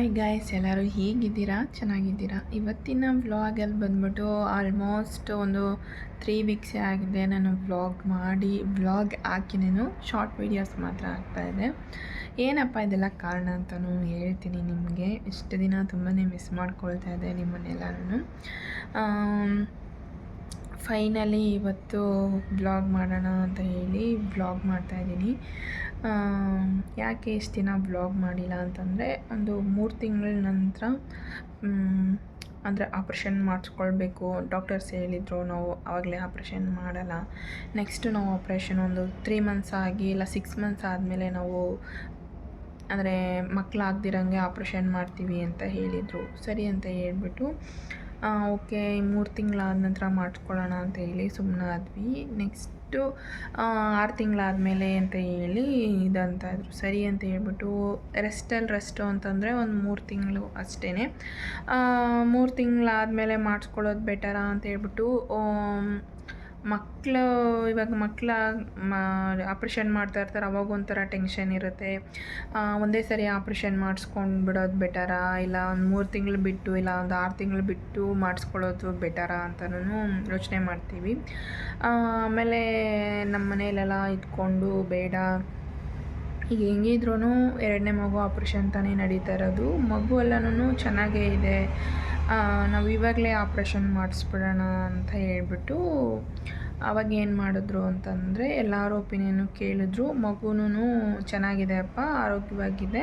Hi guys ಎಲ್ಲರೂ ಹೇಗಿದ್ದೀರಾ? ಚೆನ್ನಾಗಿದ್ದೀರಾ? ಇವತ್ತಿನ ವ್ಲಾಗಲ್ಲಿ ಬಂದ್ಬಿಟ್ಟು ಆಲ್ಮೋಸ್ಟ್ ಒಂದು ತ್ರೀ ವೀಕ್ಸ್ ಆಗಿದೆ ನಾನು ವ್ಲಾಗ್ ಮಾಡಿ ವ್ಲಾಗ್ ಹಾಕಿ ನಾನು ಶಾರ್ಟ್ ವೀಡಿಯೋಸ್ ಮಾತ್ರ ಆಗ್ತಾಯಿದೆ ಏನಪ್ಪ ಇದೆಲ್ಲ ಕಾರಣ ಅಂತಲೂ ಹೇಳ್ತೀನಿ ನಿಮಗೆ. ಇಷ್ಟು ದಿನ ತುಂಬಾ ಮಿಸ್ ಮಾಡ್ಕೊಳ್ತಾ ಇದೆ ನಿಮ್ಮನ್ನೆಲ್ಲನೂ. ಫೈನಲಿ ಇವತ್ತು ಬ್ಲಾಗ್ ಮಾಡೋಣ ಅಂತ ಹೇಳಿ ಬ್ಲಾಗ್ ಮಾಡ್ತಾಯಿದ್ದೀನಿ ಯಾಕೆ ಇಷ್ಟು ದಿನ ಬ್ಲಾಗ್ ಮಾಡಿಲ್ಲ ಅಂತಂದರೆ ಒಂದು ಮೂರು ತಿಂಗಳ ನಂತರ ಅಂದರೆ ಆಪ್ರೇಷನ್ ಮಾಡಿಸ್ಕೊಳ್ಬೇಕು. ಡಾಕ್ಟರ್ಸ್ ಹೇಳಿದರು ನಾವು ಆವಾಗಲೇ ಆಪ್ರೇಷನ್ ಮಾಡಲ್ಲ. ನೆಕ್ಸ್ಟ್ ನಾವು ಆಪ್ರೇಷನ್ ಒಂದು ತ್ರೀ ಮಂತ್ಸ್ ಆಗಿ ಇಲ್ಲ ಸಿಕ್ಸ್ ಮಂತ್ಸ್ ಆದಮೇಲೆ ನಾವು, ಅಂದರೆ ಮಕ್ಕಳಾಗ್ದಿರಂಗೆ ಆಪ್ರೇಷನ್ ಮಾಡ್ತೀವಿ ಅಂತ ಹೇಳಿದರು. ಸರಿ ಅಂತ ಹೇಳ್ಬಿಟ್ಟು ಓಕೆ, ಮೂರು ತಿಂಗಳಾದ ನಂತರ ಮಾಡಿಸ್ಕೊಳ್ಳೋಣ ಅಂತ ಹೇಳಿ ಸುಮ್ಮನಾದ್ವಿ ನೆಕ್ಸ್ಟು ಆರು ತಿಂಗಳಾದಮೇಲೆ ಅಂತ ಹೇಳಿ ಇದಂತ ಇದ್ರು ಸರಿ ಅಂತ ಹೇಳ್ಬಿಟ್ಟು ರೆಸ್ಟಲ್ಲಿ ರೆಸ್ಟು ಅಂತಂದರೆ ಒಂದು ಮೂರು ತಿಂಗಳು ಅಷ್ಟೇ ಮೂರು ತಿಂಗಳಾದಮೇಲೆ ಮಾಡಿಸ್ಕೊಳ್ಳೋದು ಬೆಟರಾ ಅಂತ ಹೇಳ್ಬಿಟ್ಟು ಮಕ್ಕಳು ಇವಾಗ ಮಕ್ಕಳ ಆಪ್ರೇಷನ್ ಮಾಡ್ತಾ ಇರ್ತಾರೆ, ಅವಾಗ ಒಂಥರ ಟೆನ್ಷನ್ ಇರುತ್ತೆ. ಒಂದೇ ಸರಿ ಆಪ್ರೇಷನ್ ಮಾಡಿಸ್ಕೊಂಡು ಬಿಡೋದು ಬೆಟರಾ ಇಲ್ಲ ಒಂದು ಮೂರು ತಿಂಗಳು ಬಿಟ್ಟು, ಇಲ್ಲ ಒಂದು ಆರು ತಿಂಗಳು ಬಿಟ್ಟು ಮಾಡಿಸ್ಕೊಳ್ಳೋದು ಬೆಟರಾ ಅಂತಲೂ ಯೋಚನೆ ಮಾಡ್ತೀವಿ. ಆಮೇಲೆ ನಮ್ಮ ಮನೆಯಲ್ಲೆಲ್ಲ ಇದ್ಕೊಂಡು ಬೇಡ. ಈಗ ಹೆಂಗಿದ್ರೂ ಎರಡನೇ ಮಗು ಆಪ್ರೇಷನ್ ತಾನೇ ನಡೀತಾ ಇರೋದು. ಮಗು ಎಲ್ಲನೂ ಚೆನ್ನಾಗೇ ಇದೆ. ನಾವು ಇವಾಗಲೇ ಆಪ್ರೇಷನ್ ಮಾಡಿಸ್ಬಿಡೋಣ ಅಂತ ಹೇಳ್ಬಿಟ್ಟು ಅವಾಗ ಏನು ಮಾಡಿದ್ರು ಅಂತಂದರೆ ಎಲ್ಲರ ಒಪಿನಿಯನ್ನು ಕೇಳಿದ್ರು. ಮಗುನೂ ಚೆನ್ನಾಗಿದೆ ಅಪ್ಪ, ಆರೋಗ್ಯವಾಗಿದೆ.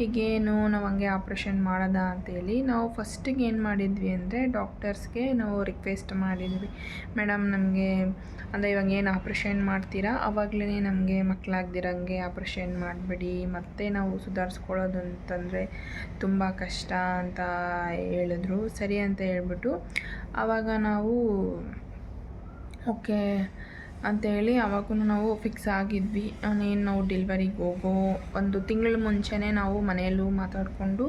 ಈಗೇನು ನಾವು ಹಂಗೆ ಆಪ್ರೇಷನ್ ಮಾಡೋದಾ ಅಂತೇಳಿ ನಾವು ಫಸ್ಟಿಗೆ ಏನು ಮಾಡಿದ್ವಿ ಅಂದರೆ ಡಾಕ್ಟರ್ಸ್ಗೆ ನಾವು ರಿಕ್ವೆಸ್ಟ್ ಮಾಡಿದ್ವಿ. ಮೇಡಮ್ ನಮಗೆ ಅಂದರೆ ಇವಾಗ ಏನು ಆಪ್ರೇಷನ್ ಮಾಡ್ತೀರಾ? ಅವಾಗಲೇ ನಮಗೆ ಮಕ್ಕಳಾಗ್ದಿರಂಗೆ ಆಪ್ರೇಷನ್ ಮಾಡಬೇಡಿ. ಮತ್ತೆ ನಾವು ಸುಧಾರಿಸ್ಕೊಳ್ಳೋದು ಅಂತಂದರೆ ತುಂಬ ಕಷ್ಟ ಅಂತ ಹೇಳಿದ್ರು. ಸರಿ ಅಂತ ಹೇಳ್ಬಿಟ್ಟು ಆವಾಗ ನಾವು ಓಕೆ ಅಂತೇಳಿ ಅವಾಗೂ ನಾವು ಫಿಕ್ಸ್ ಆಗಿದ್ವಿ. ಏನು ನಾವು ಡೆಲ್ವರಿಗೆ ಹೋಗೋ ಒಂದು ತಿಂಗಳ ಮುಂಚೆನೇ ನಾವು ಮನೆಯಲ್ಲೂ ಮಾತಾಡಿಕೊಂಡು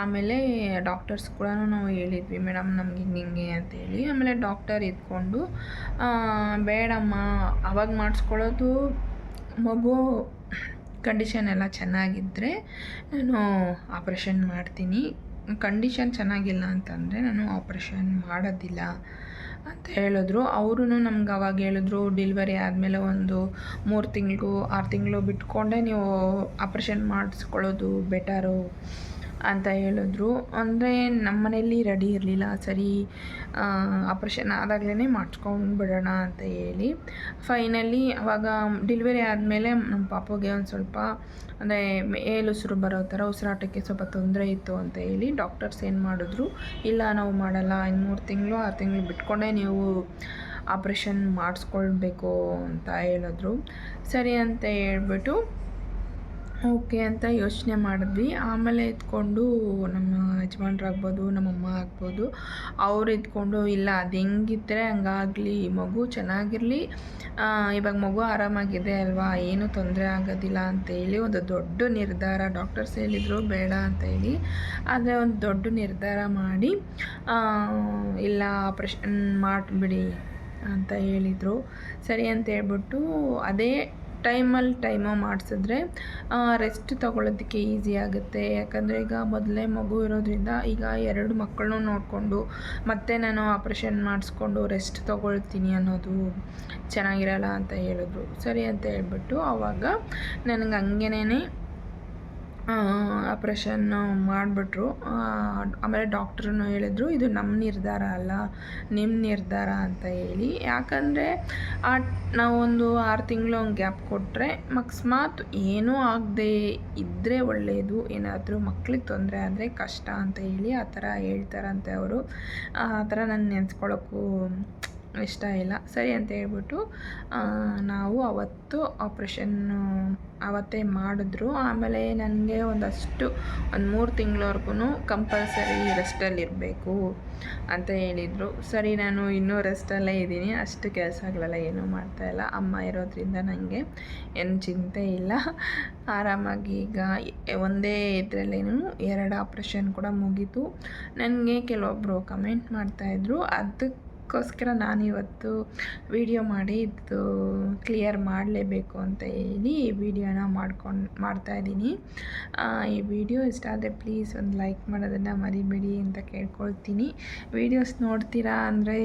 ಆಮೇಲೆ ಡಾಕ್ಟರ್ಸ್ ಕೂಡ ನಾವು ಹೇಳಿದ್ವಿ ಮೇಡಮ್ ನಮಗೆ ಹಿಂಗೆ ಅಂತೇಳಿ. ಆಮೇಲೆ ಡಾಕ್ಟರ್ ಇದ್ಕೊಂಡು ಬೇಡಮ್ಮ, ಅವಾಗ ಮಾಡಿಸ್ಕೊಳ್ಳೋದು ಮಗು ಕಂಡೀಷನ್ ಎಲ್ಲ ಚೆನ್ನಾಗಿದ್ದರೆ ನಾನು ಆಪ್ರೇಷನ್ ಮಾಡ್ತೀನಿ. ಕಂಡೀಷನ್ ಚೆನ್ನಾಗಿಲ್ಲ ಅಂತಂದರೆ ನಾನು ಆಪ್ರೇಷನ್ ಮಾಡೋದಿಲ್ಲ. ಅಂತ ಹೇಳಿದ್ರು. ಅವರು ನಮ್ಗೆ ಅವಾಗ ಹೇಳಿದ್ರು ಡೆಲಿವರಿ ಆದಮೇಲೆ ಒಂದು ಮೂರು ತಿಂಗಳಿಗೂ ಆರು ತಿಂಗಳು ಬಿಟ್ಕೊಂಡೇ ನೀವು ಆಪ್ರೇಷನ್ ಮಾಡಿಸ್ಕೊಳ್ಳೋದು ಬೆಟರು ಅಂತ ಹೇಳಿದ್ರು. ಅಂದರೆ ನಮ್ಮ ಮನೆಯಲ್ಲಿ ರೆಡಿ ಇರಲಿಲ್ಲ. ಸರಿ ಆಪ್ರೇಷನ್ ಆದಾಗಲೇ ಮಾಡಿಸ್ಕೊಂಡು ಬಿಡೋಣ ಅಂತ ಹೇಳಿ. ಫೈನಲಿ ಅವಾಗ ಡೆಲಿವರಿ ಆದಮೇಲೆ ನಮ್ಮ ಪಾಪುಗೆ ಒಂದು ಸ್ವಲ್ಪ, ಅಂದರೆ ಏಳು ಉಸಿರು ಬರೋ ಥರ ಉಸಿರಾಟಕ್ಕೆ ಸ್ವಲ್ಪ ತೊಂದರೆ ಇತ್ತು ಅಂತ ಹೇಳಿ ಡಾಕ್ಟರ್ಸ್ ಏನು ಮಾಡಿದ್ರು. ಇಲ್ಲ, ನಾವು ಮಾಡಲ್ಲ. ಇನ್ನು ಮೂರು ತಿಂಗಳು, ಆರು ತಿಂಗಳು ಬಿಟ್ಕೊಂಡೇ ನೀವು ಆಪ್ರೇಷನ್ ಮಾಡಿಸ್ಕೊಳ್ಬೇಕು ಅಂತ ಹೇಳಿದ್ರು. ಸರಿ ಅಂತ ಹೇಳ್ಬಿಟ್ಟು ಓಕೆ ಅಂತ ಯೋಚನೆ ಮಾಡಿದ್ವಿ. ಆಮೇಲೆ ಎತ್ಕೊಂಡು ನಮ್ಮ ಯಜಮಾನ್ರಾಗ್ಬೋದು ನಮ್ಮಮ್ಮ ಆಗ್ಬೋದು, ಅವ್ರು ಎತ್ಕೊಂಡು, ಇಲ್ಲ ಅದು ಹೆಂಗಿದ್ರೆ ಹಂಗಾಗಲಿ, ಮಗು ಚೆನ್ನಾಗಿರಲಿ ಇವಾಗ ಮಗು ಆರಾಮಾಗಿದೆ ಅಲ್ವಾ, ಏನೂ ತೊಂದರೆ ಆಗೋದಿಲ್ಲ ಅಂತೇಳಿ ಒಂದು ದೊಡ್ಡ ನಿರ್ಧಾರ ಡಾಕ್ಟರ್ಸ್ ಹೇಳಿದರು, ಬೇಡ ಅಂತ ಹೇಳಿ. ಆದರೆ ಒಂದು ದೊಡ್ಡ ನಿರ್ಧಾರ ಮಾಡಿ ಇಲ್ಲ ಆಪ್ರೇಷನ್ ಮಾಡಿಬಿಡಿ ಅಂತ ಹೇಳಿದರು. ಸರಿ ಅಂತ ಹೇಳ್ಬಿಟ್ಟು ಅದೇ ಟೈಮಲ್ಲಿ ಟೈಮು ಮಾಡಿಸಿದ್ರೆ ರೆಸ್ಟ್ ತೊಗೊಳೋದಕ್ಕೆ ಈಸಿ ಆಗುತ್ತೆ. ಯಾಕಂದರೆ ಈಗ ಮೊದಲೇ ಮಗು ಇರೋದ್ರಿಂದ ಈಗ ಎರಡು ಮಕ್ಕಳನ್ನೂ ನೋಡಿಕೊಂಡು, ಮತ್ತೆ ನಾನು ಆಪ್ರೇಷನ್ ಮಾಡಿಸ್ಕೊಂಡು ರೆಸ್ಟ್ ತೊಗೊಳ್ತೀನಿ ಅನ್ನೋದು ಚೆನ್ನಾಗಿರಲ್ಲ ಅಂತ ಹೇಳಿದ್ರು. ಸರಿ ಅಂತ ಹೇಳ್ಬಿಟ್ಟು ಆವಾಗ ನನಗೆ ಹಂಗೇನೇ ಆಪ್ರೇಷನ್ ಮಾಡಿಬಿಟ್ರು. ಆಮೇಲೆ ಡಾಕ್ಟ್ರೂ ಹೇಳಿದ್ರು, ಇದು ನಮ್ಮ ನಿರ್ಧಾರ ಅಲ್ಲ ನಿಮ್ಮ ನಿರ್ಧಾರ ಅಂತ ಹೇಳಿ. ಯಾಕಂದರೆ, ಆ ನಾವೊಂದು ಆರು ತಿಂಗಳು ಹಂಗೆ ಗ್ಯಾಪ್ ಕೊಟ್ಟರೆ ಅಕಸ್ಮಾತ್ ಏನೂ ಆಗದೆ ಇದ್ದರೆ ಒಳ್ಳೆಯದು ಏನಾದರೂ ಮಕ್ಳಿಗೆ ತೊಂದರೆ ಆದರೆ ಕಷ್ಟ ಅಂತ ಹೇಳಿ ಆ ಥರ ಹೇಳ್ತಾರಂತೆ ಅವರು. ಆ ಥರ ನಾನು ನೆನೆಸ್ಕೊಳ್ಳೋಕ್ಕೂ ಇಷ್ಟ ಇಲ್ಲ. ಸರಿ ಅಂತ ಹೇಳ್ಬಿಟ್ಟು ನಾವು ಅವತ್ತು ಆಪ್ರೇಷನ್ನು ಅವತ್ತೇ ಮಾಡಿದ್ರು. ಆಮೇಲೆ ನನಗೆ ಒಂದಷ್ಟು, ಒಂದು ಮೂರು ತಿಂಗಳವರೆಗೂ ಕಂಪಲ್ಸರಿ ರೆಸ್ಟಲ್ಲಿರಬೇಕು ಅಂತ ಹೇಳಿದರು. ಸರಿ, ನಾನು ಇನ್ನೂ ರೆಸ್ಟಲ್ಲೇ ಇದ್ದೀನಿ. ಅಷ್ಟು ಕೆಲಸಗಳೆಲ್ಲ ಏನೂ ಮಾಡ್ತಾಯಿಲ್ಲ ಅಮ್ಮ ಇರೋದ್ರಿಂದ ನನಗೆ ಏನು ಚಿಂತೆ ಇಲ್ಲ. ಆರಾಮಾಗಿ ಈಗ ಒಂದೇ ಇದರಲ್ಲೇನು ಎರಡು ಆಪ್ರೇಷನ್ ಕೂಡ ಮುಗೀತು. ನನಗೆ ಕೆಲವೊಬ್ಬರು ಕಮೆಂಟ್ ಮಾಡ್ತಾಯಿದ್ರು ಅದಕ್ಕೆ ಅದಕ್ಕೋಸ್ಕರ ನಾನಿವತ್ತು ವಿಡಿಯೋ ಮಾಡಿ ಇದು ಕ್ಲಿಯರ್ ಮಾಡಲೇಬೇಕು ಅಂತ ಹೇಳಿ ಈ ವಿಡಿಯೋನ ಮಾಡ್ಕೊಂಡು ಮಾಡ್ತಾಯಿದ್ದೀನಿ ಈ ವಿಡಿಯೋ ಇಷ್ಟ ಆದರೆ ಪ್ಲೀಸ್ ಒಂದು ಲೈಕ್ ಮಾಡೋದನ್ನು ಮರಿಬೇಡಿ ಅಂತ ಕೇಳ್ಕೊಳ್ತೀನಿ. ವಿಡಿಯೋಸ್ ನೋಡ್ತೀರಾ ಅಂದರೆ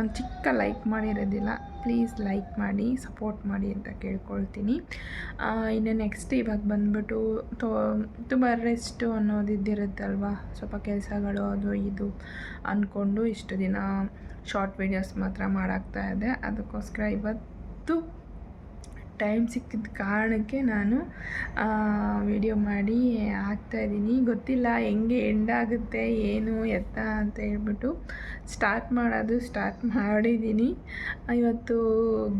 ಒಂದು ಚಿಕ್ಕ ಲೈಕ್ ಮಾಡಿರೋದಿಲ್ಲ, ಪ್ಲೀಸ್ ಲೈಕ್ ಮಾಡಿ, ಸಪೋರ್ಟ್ ಮಾಡಿ ಅಂತ ಕೇಳ್ಕೊಳ್ತೀನಿ. ಇನ್ನು ನೆಕ್ಸ್ಟ್ ಇವಾಗ ಬಂದ್ಬಿಟ್ಟು ತೋ, ತುಂಬ ರೆಸ್ಟು ಅನ್ನೋದು ಇದ್ದಿರುತ್ತಲ್ವ? ಸ್ವಲ್ಪ ಕೆಲಸಗಳು ಅದು ಇದು ಅಂದ್ಕೊಂಡು ಇಷ್ಟು ದಿನ ಶಾರ್ಟ್ ವೀಡಿಯೋಸ್ ಮಾತ್ರ ಮಾಡಾಕ್ತಾ ಇದೆ. ಅದಕ್ಕೋಸ್ಕರ ಇವತ್ತು ಟೈಮ್ ಸಿಕ್ಕಿದ ಕಾರಣಕ್ಕೆ ನಾನು ವಿಡಿಯೋ ಮಾಡಿ ಹಾಕ್ತಾಯಿದ್ದೀನಿ ಗೊತ್ತಿಲ್ಲ ಹೆಂಗೆ ಎಂಡ್ ಆಗುತ್ತೆ, ಏನು ಎತ್ತ ಅಂತ ಹೇಳ್ಬಿಟ್ಟು ಸ್ಟಾರ್ಟ್ ಮಾಡೋದು ಸ್ಟಾರ್ಟ್ ಮಾಡಿದ್ದೀನಿ. ಇವತ್ತು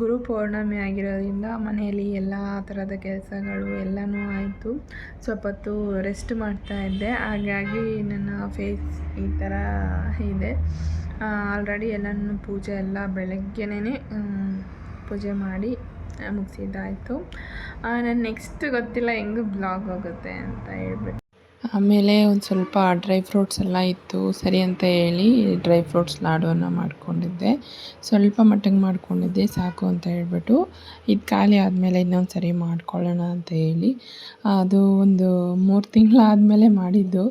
ಗುರು ಪೌರ್ಣಮಿ ಆಗಿರೋದ್ರಿಂದ ಮನೆಯಲ್ಲಿ ಎಲ್ಲ ಥರದ ಕೆಲಸಗಳು ಎಲ್ಲನೂ ಆಯಿತು. ಸ್ವಲ್ಪ ಹೊತ್ತು ರೆಸ್ಟ್ ಮಾಡ್ತಾಯಿದ್ದೆ ಹಾಗಾಗಿ ನನ್ನ ಫೇಸ್ ಈ ಥರ ಇದೆ. ಆಲ್ರೆಡಿ ಎಲ್ಲನೂ ಪೂಜೆ ಎಲ್ಲ ಬೆಳಗ್ಗೆನೇ ಪೂಜೆ ಮಾಡಿ ಮುಗಿಸಿದ್ದಾಯಿತು. ನಾನು ನೆಕ್ಸ್ಟ್ ಗೊತ್ತಿಲ್ಲ ಹೆಂಗೆ ಬ್ಲಾಗ್ ಹೋಗುತ್ತೆ ಅಂತ ಹೇಳ್ಬಿಟ್ಟು ಆಮೇಲೆ ಒಂದು ಸ್ವಲ್ಪ ಡ್ರೈ ಫ್ರೂಟ್ಸ್ ಎಲ್ಲ ಇತ್ತು. ಸರಿ ಅಂತ ಹೇಳಿ ಡ್ರೈ ಫ್ರೂಟ್ಸ್ ಲಾಡುವನ್ನು ಮಾಡಿಕೊಂಡಿದ್ದೆ. ಸ್ವಲ್ಪ ಮಟ್ಟಿಗೆ ಮಾಡ್ಕೊಂಡಿದ್ದೆ, ಸಾಕು ಅಂತ ಹೇಳ್ಬಿಟ್ಟು. ಇದು ಖಾಲಿ ಆದಮೇಲೆ ಇನ್ನೊಂದು ಸರಿ ಮಾಡ್ಕೊಳ್ಳೋಣ ಅಂತ ಹೇಳಿ. ಅದು ಒಂದು ಮೂರು ತಿಂಗಳಾದಮೇಲೆ ಮಾಡಿದ್ದು.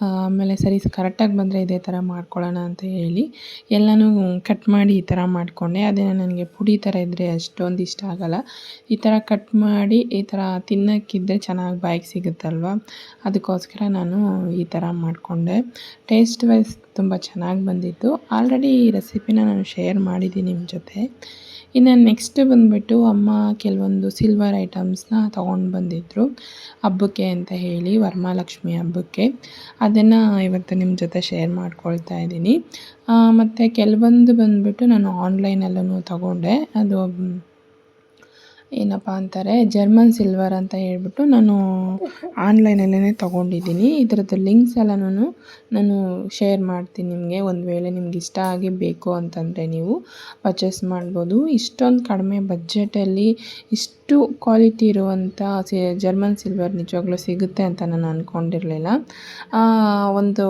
ಆಮೇಲೆ ಸರಿ, ಕರೆಕ್ಟಾಗಿ ಬಂದರೆ ಇದೇ ಥರ ಮಾಡ್ಕೊಳ್ಳೋಣ ಅಂತ ಹೇಳಿ ಎಲ್ಲನೂ ಕಟ್ ಮಾಡಿ ಈ ಥರ ಮಾಡಿಕೊಂಡೆ. ಅದೇ ನನಗೆ ಪುಡಿ ಥರ ಇದ್ದರೆ ಅಷ್ಟೊಂದು ಇಷ್ಟ ಆಗೋಲ್ಲ. ಈ ಥರ ಕಟ್ ಮಾಡಿ ಈ ಥರ ತಿನ್ನೋಕ್ಕಿದ್ದರೆ ಚೆನ್ನಾಗಿ ಬಾಯಿಗೆ ಸಿಗುತ್ತಲ್ವ? ಅದಕ್ಕೋಸ್ಕರ ನಾನು ಈ ಥರ ಮಾಡಿಕೊಂಡೆ. ಟೇಸ್ಟ್ ವೈಸ್ ತುಂಬ ಚೆನ್ನಾಗಿ ಬಂದಿತ್ತು. ಆಲ್ರೆಡಿ ಈ ರೆಸಿಪಿನ ನಾನು ಶೇರ್ ಮಾಡಿದ್ದೀನಿ ನಿಮ್ಮ ಜೊತೆ. ಇನ್ನು ನೆಕ್ಸ್ಟ್ ಬಂದುಬಿಟ್ಟು ಅಮ್ಮ ಕೆಲವೊಂದು ಸಿಲ್ವರ್ ಐಟಮ್ಸ್ನ ತೊಗೊಂಡು ಬಂದಿದ್ದರು ಹಬ್ಬಕ್ಕೆ ಅಂತ ಹೇಳಿ ವರ್ಮಾಲಕ್ಷ್ಮಿ ಹಬ್ಬಕ್ಕೆ. ಅದನ್ನು ಇವತ್ತು ನಿಮ್ಮ ಜೊತೆ ಶೇರ್ ಮಾಡ್ಕೊಳ್ತಾ ಇದ್ದೀನಿ. ಮತ್ತು ಕೆಲವೊಂದು ಬಂದುಬಿಟ್ಟು ನಾನು ಆನ್ಲೈನಲ್ಲೂ ತಗೊಂಡೆ. ಅದು ಏನಪ್ಪ ಅಂತಾರೆ ಜರ್ಮನ್ ಸಿಲ್ವರ್ ಅಂತ ಹೇಳ್ಬಿಟ್ಟು ನಾನು ಆನ್ಲೈನಲ್ಲೇ ತೊಗೊಂಡಿದ್ದೀನಿ. ಇದರದ್ದು ಲಿಂಕ್ಸ್ ಎಲ್ಲನೂ ನಾನು ಶೇರ್ ಮಾಡ್ತೀನಿ ನಿಮಗೆ. ಒಂದು ವೇಳೆ ನಿಮ್ಗೆ ಇಷ್ಟ ಆಗಿ ಬೇಕು ಅಂತಂದರೆ ನೀವು ಪರ್ಚೇಸ್ ಮಾಡ್ಬೋದು. ಇಷ್ಟೊಂದು ಕಡಿಮೆ ಬಜೆಟಲ್ಲಿ ಇಷ್ಟು ಕ್ವಾಲಿಟಿ ಇರುವಂಥ ಜರ್ಮನ್ ಸಿಲ್ವರ್ ನಿಜವಾಗ್ಲೂ ಸಿಗುತ್ತೆ ಅಂತ ನಾನು ಅಂದ್ಕೊಂಡಿರಲಿಲ್ಲ ಒಂದು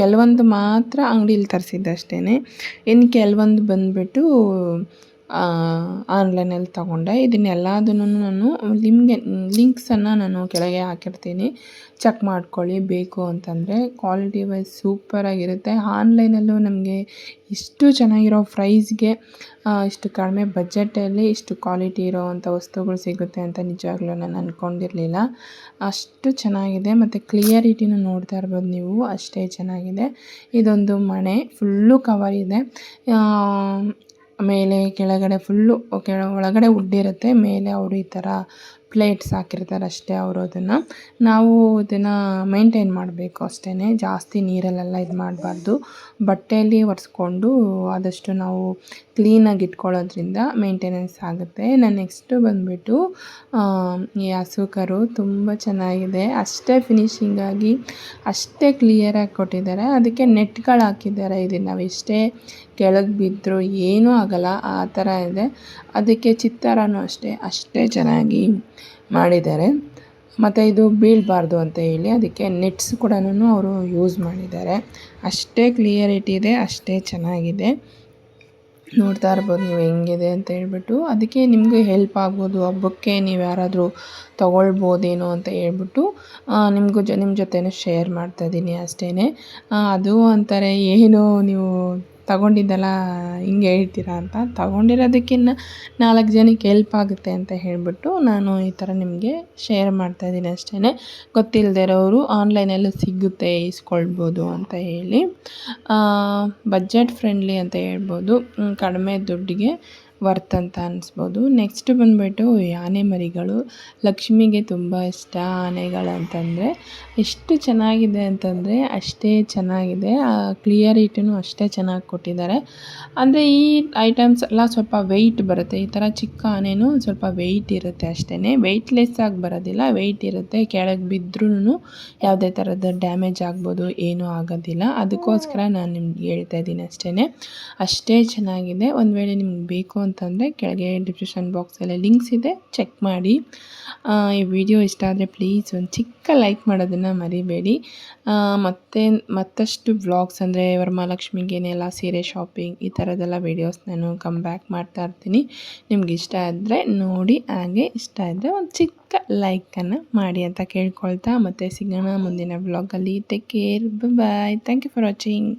ಕೆಲವೊಂದು ಮಾತ್ರ ಅಂಗಡೀಲಿ ತರಿಸಿದ್ದಷ್ಟೇ ಇನ್ನು ಕೆಲವೊಂದು ಬಂದುಬಿಟ್ಟು ಆನ್ಲೈನಲ್ಲಿ ತಗೊಂಡೆ. ಇದನ್ನೆಲ್ಲದನ್ನು ನಾನು ನಿಮಗೆ ಲಿಂಕ್ಸನ್ನು ನಾನು ಕೆಳಗೆ ಹಾಕಿರ್ತೀನಿ. ಚೆಕ್ ಮಾಡ್ಕೊಳ್ಳಿ, ಬೇಕು ಅಂತಂದರೆ. ಕ್ವಾಲಿಟಿ ವೈಸ್ ಸೂಪರಾಗಿರುತ್ತೆ ಆನ್ಲೈನಲ್ಲೂ ನಮಗೆ ಇಷ್ಟು ಚೆನ್ನಾಗಿರೋ ಪ್ರೈಸ್ಗೆ ಇಷ್ಟು ಕಡಿಮೆ ಬಜೆಟಲ್ಲಿ ಇಷ್ಟು ಕ್ವಾಲಿಟಿ ಇರೋವಂಥ ವಸ್ತುಗಳು ಸಿಗುತ್ತೆ ಅಂತ ನಿಜವಾಗ್ಲೂ ನಾನು ಅಂದ್ಕೊಂಡಿರಲಿಲ್ಲ ಅಷ್ಟು ಚೆನ್ನಾಗಿದೆ. ಮತ್ತು ಕ್ಲಿಯರಿಟಿನೂ ನೋಡ್ತಾ ಇರ್ಬೋದು ನೀವು. ಅಷ್ಟೇ ಚೆನ್ನಾಗಿದೆ. ಇದೊಂದು ಮಣೆ. ಫುಲ್ಲು ಕವರ್ ಇದೆ. ಮೇಲೆ ಕೆಳಗಡೆ ಫುಲ್ಲು ಒಳಗಡೆ ಇರುತ್ತೆ ಮೇಲೆ ಅವರು ಈ ಥರ ಪ್ಲೇಟ್ಸ್ ಹಾಕಿರ್ತಾರೆ ಅಷ್ಟೇ ಅವರು ಅದನ್ನು. ನಾವು ಇದನ್ನು ಮೇಂಟೈನ್ ಮಾಡಬೇಕು ಅಷ್ಟೇ ಜಾಸ್ತಿ ನೀರಲ್ಲೆಲ್ಲ ಇದು ಮಾಡಬಾರ್ದು. ಬಟ್ಟೆಯಲ್ಲಿ ಒರೆಸ್ಕೊಂಡು ಆದಷ್ಟು ನಾವು ಕ್ಲೀನಾಗಿ ಇಟ್ಕೊಳ್ಳೋದ್ರಿಂದ ಮೇಂಟೆನೆನ್ಸ್ ಆಗುತ್ತೆ. ನಾನು ನೆಕ್ಸ್ಟು ಬಂದುಬಿಟ್ಟು ಈ ಹಸು ಕರು ತುಂಬ ಚೆನ್ನಾಗಿದೆ. ಅಷ್ಟೇ ಫಿನಿಶಿಂಗಾಗಿ ಅಷ್ಟೇ ಕ್ಲಿಯರಾಗಿ ಕೊಟ್ಟಿದ್ದಾರೆ. ಅದಕ್ಕೆ ನೆಟ್ಗಳು ಹಾಕಿದ್ದಾರೆ ಇದನ್ನು. ನಾವು ಎಷ್ಟೇ ಕೆಳಗೆ ಬಿದ್ದರೂ ಏನೂ ಆಗಲ್ಲ. ಆ ಥರ ಇದೆ. ಅದಕ್ಕೆ ಚಿತ್ತಾರನೂ ಅಷ್ಟೇ. ಅಷ್ಟೇ ಚೆನ್ನಾಗಿ ಮಾಡಿದ್ದಾರೆ. ಮತ್ತು ಇದು ಬೀಳಬಾರ್ದು ಅಂತ ಹೇಳಿ ಅದಕ್ಕೆ ನೆಟ್ಸ್ ಕೂಡ ಅವರು ಯೂಸ್ ಮಾಡಿದ್ದಾರೆ. ಅಷ್ಟೇ ಕ್ಲಿಯರಿಟಿ ಇದೆ, ಅಷ್ಟೇ ಚೆನ್ನಾಗಿದೆ. ನೋಡ್ತಾ ಇರ್ಬೋದು ನೀವು ಹೆಂಗಿದೆ ಅಂತ ಹೇಳ್ಬಿಟ್ಟು. ಅದಕ್ಕೆ ನಿಮಗೆ ಹೆಲ್ಪ್ ಆಗ್ಬೋದು ಹಬ್ಬಕ್ಕೆ ನೀವು ಯಾರಾದರೂ ತೊಗೊಳ್ಬೋದೇನೋ ಅಂತ ಹೇಳ್ಬಿಟ್ಟು ನಿಮಗೂ ಜ ನಿಮ್ಮ ಜೊತೆನೂ ಶೇರ್ ಮಾಡ್ತಾಯಿದ್ದೀನಿ ಅಷ್ಟೇ ಅದು ಅಂತಾರೆ, ಏನು ನೀವು ತಗೊಂಡಿದ್ದೆಲ್ಲ ಹಿಂಗೆ ಹೇಳ್ತೀರಾ ಅಂತ. ತಗೊಂಡಿರೋದಕ್ಕಿನ್ನ ನಾಲ್ಕು ಜನಕ್ಕೆ ಹೆಲ್ಪ್ ಆಗುತ್ತೆ ಅಂತ ಹೇಳಿಬಿಟ್ಟು ನಾನು ಈ ಥರ ನಿಮಗೆ ಶೇರ್ ಮಾಡ್ತಾಯಿದ್ದೀನಿ ಅಷ್ಟೇ ಗೊತ್ತಿಲ್ಲದೆ ಇರೋರು ಆನ್ಲೈನಲ್ಲೂ ಸಿಗುತ್ತೆ ಇಸ್ಕೊಳ್ಬೋದು ಅಂತ ಹೇಳಿ. ಬಜೆಟ್ ಫ್ರೆಂಡ್ಲಿ ಅಂತ ಹೇಳ್ಬೋದು. ಕಡಿಮೆ ದುಡ್ಡಿಗೆ. ವರ್ತ್ ಅಂತ ಅನಿಸ್ಬೋದು. ನೆಕ್ಸ್ಟ್ ಬಂದುಬಿಟ್ಟು ಆನೆ ಮರಿಗಳು. ಲಕ್ಷ್ಮಿಗೆ ತುಂಬ ಇಷ್ಟ ಆನೆಗಳಂತಂದರೆ. ಎಷ್ಟು ಚೆನ್ನಾಗಿದೆ ಅಂತಂದರೆ ಅಷ್ಟೇ ಚೆನ್ನಾಗಿದೆ. ಕ್ಲಿಯರಿಟಿನೂ ಅಷ್ಟೇ ಚೆನ್ನಾಗಿ ಕೊಟ್ಟಿದ್ದಾರೆ. ಅಂದರೆ ಈ ಐಟಮ್ಸ್ ಎಲ್ಲ ಸ್ವಲ್ಪ ವೆಯ್ಟ್ ಬರುತ್ತೆ. ಈ ಥರ ಚಿಕ್ಕ ಆನೆನೂ ಸ್ವಲ್ಪ ವೆಯ್ಟ್ ಇರುತ್ತೆ ಅಷ್ಟೇ ವೆಯ್ಟ್ಲೆಸ್ ಆಗಿ ಬರೋದಿಲ್ಲ. ವೆಯ್ಟ್ ಇರುತ್ತೆ. ಕೆಳಗೆ ಬಿದ್ದರೂ ಯಾವುದೇ ಥರದ ಡ್ಯಾಮೇಜ್ ಆಗ್ಬೋದು, ಏನೂ ಆಗೋದಿಲ್ಲ. ಅದಕ್ಕೋಸ್ಕರ ನಾನು ನಿಮ್ಗೆ ಹೇಳ್ತಾ ಇದ್ದೀನಿ ಅಷ್ಟೇ ಅಷ್ಟೇ ಚೆನ್ನಾಗಿದೆ. ಒಂದು ವೇಳೆ ನಿಮ್ಗೆ ಬೇಕು ಅಂತಂದರೆ ಕೆಳಗೆ ಡಿಸ್ಕ್ರಿಪ್ಷನ್ ಬಾಕ್ಸಲ್ಲಿ ಲಿಂಕ್ಸ್ ಇದೆ. ಚೆಕ್ ಮಾಡಿ. ಈ ವಿಡಿಯೋ ಇಷ್ಟ ಆದರೆ ಪ್ಲೀಸ್ ಒಂದು ಚಿಕ್ಕ ಲೈಕ್ ಮಾಡೋದನ್ನು ಮರಿಬೇಡಿ. ಮತ್ತೆ ಮತ್ತಷ್ಟು ವ್ಲಾಗ್ಸ್ ಅಂದರೆ ವರಮಹಾಲಕ್ಷ್ಮಿಗೇನೆಲ್ಲ ಸೀರೆ ಶಾಪಿಂಗ್ ಈ ಥರದ್ದೆಲ್ಲ ವೀಡಿಯೋಸ್ ನಾನು ಕಮ್ ಬ್ಯಾಕ್ ಮಾಡ್ತಾ ಇರ್ತೀನಿ. ನಿಮ್ಗೆ ಇಷ್ಟ ಆದರೆ ನೋಡಿ, ಹಾಗೆ ಇಷ್ಟ ಆದರೆ ಒಂದು ಚಿಕ್ಕ ಲೈಕನ್ನು ಮಾಡಿ ಅಂತ ಕೇಳ್ಕೊಳ್ತಾ ಮತ್ತೆ ಸಿಗೋಣ ಮುಂದಿನ ವ್ಲಾಗಲ್ಲಿ take care bye thank you for watching